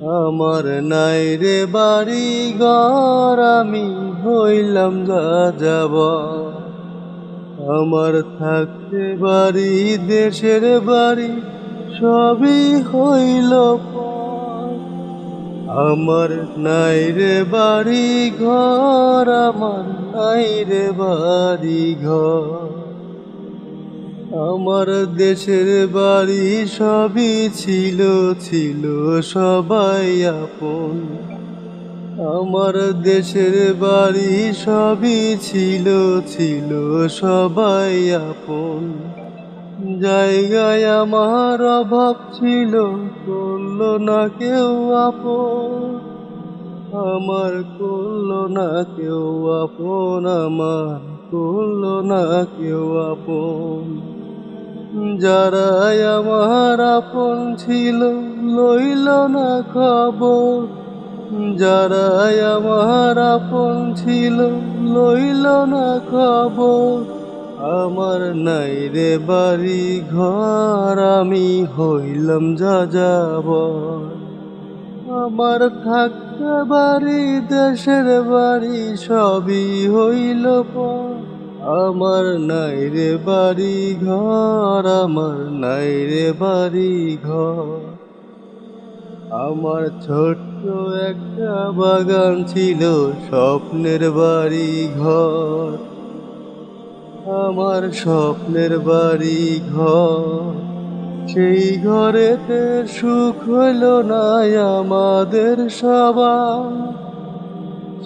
আমার নাই রে বাড়ি ঘর, আমি হইলাম যাব আমার থাকতে বাড়ি, দেশের বাড়ি, সবই হইল। আমার নাই রে বাড়ি ঘর, আমার নাই রে বাড়ি ঘর আমার দেশের বাড়ি সবই ছিল ছিল সবাই আপন। আমার দেশের বাড়ি সবই ছিল ছিল সবাই আপন। জায়গায় আমার অভাব ছিল, করল না কেউ আপন। আমার করল না কেউ আপন, আমার করল না কেউ আপন। যারাই আমার আপন ছিল, লইল না খবর। যারাই আমার আপন ছিল, লইল না খবর। আমার নাই রে বাড়ি ঘর আমি হইলাম যা যাব আমার থাকতে বাড়ি, দেশের বাড়ি, সবই হইল পর। আমার নাই রে বাড়ি ঘর আমার নাই রে বাড়ি ঘর আমার ছোট্ট একটা বাগান ছিল স্বপ্নের বাড়ি ঘর আমার স্বপ্নের বাড়ি ঘর সেই ঘরেতে সুখ হইল না আমাদের সবার।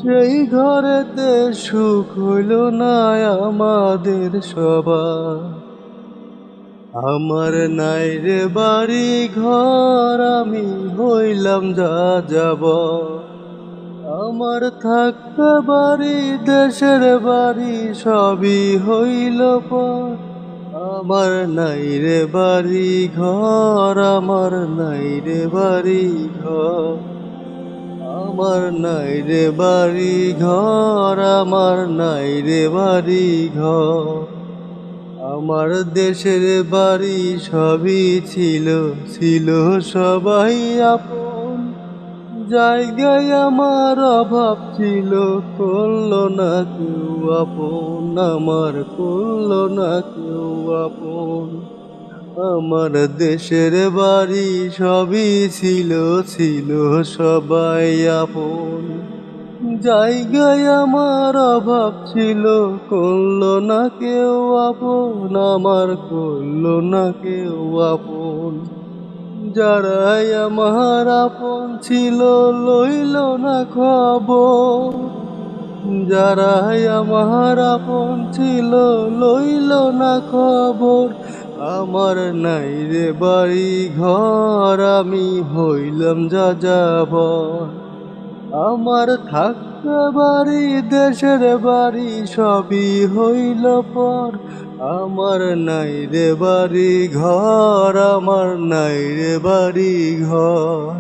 সেই ঘরেতে সুখ হইল না আমাদের সবার। আমার নাই রে বাড়ি ঘর, আমি হইলাম যা যাব আমার থাকতে বাড়ি, দেশের বাড়ি, সবই হইল পর। আমার নাই রে বাড়ি ঘর, আমার নাই রে বাড়ি ঘর। আমার নাই রে বাড়ি ঘর, আমার নাই রে বাড়ি ঘর। আমার দেশের বাড়ি সবই ছিল ছিল সবাই আপন। জায়গায় আমার অভাব ছিল, করল না কেউ আপন। আমার করল না কেউ আপন। আমার দেশের বাড়ি সবই ছিল ছিল সবাই আপন। জায়গায় আমার অভাব ছিল, করল না কেউ আপন, আমার করল না কেউ আপন। যারাই আমার আপন ছিল, লইল না খবর। যারাই আমার আপন ছিল, লইল না খবর। আমার নাই রে বাড়ি ঘর, আমি হইলাম যা যাব আমার থাকতে বাড়ি, দেশের বাড়ি, সবই হইল পর। আমার নাই রে বাড়ি ঘর, আমার নাই রে বাড়ি ঘর।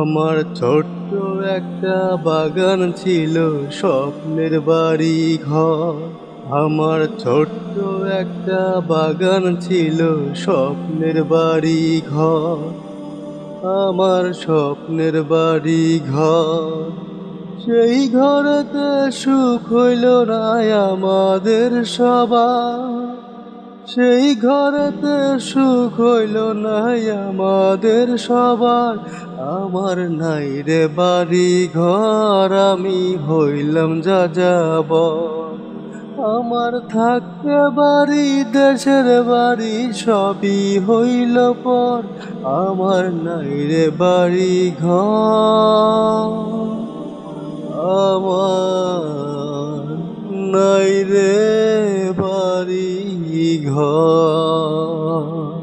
আমার ছোট্ট একটা বাগান ছিল, স্বপ্নের বাড়ি ঘর। আমার ছোট্ট একটা বাগান ছিল, স্বপ্নের বাড়ি ঘর আমার স্বপ্নের বাড়ি ঘর সেই ঘরেতে সুখ হইল না আমাদের সবার। সেই ঘরেতে সুখ হইল না আমাদের সবার। আমার নাই রে বাড়ি ঘর আমি হইলাম যা যাব আমার থাকতে বাড়ি, দেশের বাড়ি, সবই হইল পর। আমার নাই রে বাড়ি ঘর আমার নাই রে বাড়ি ঘর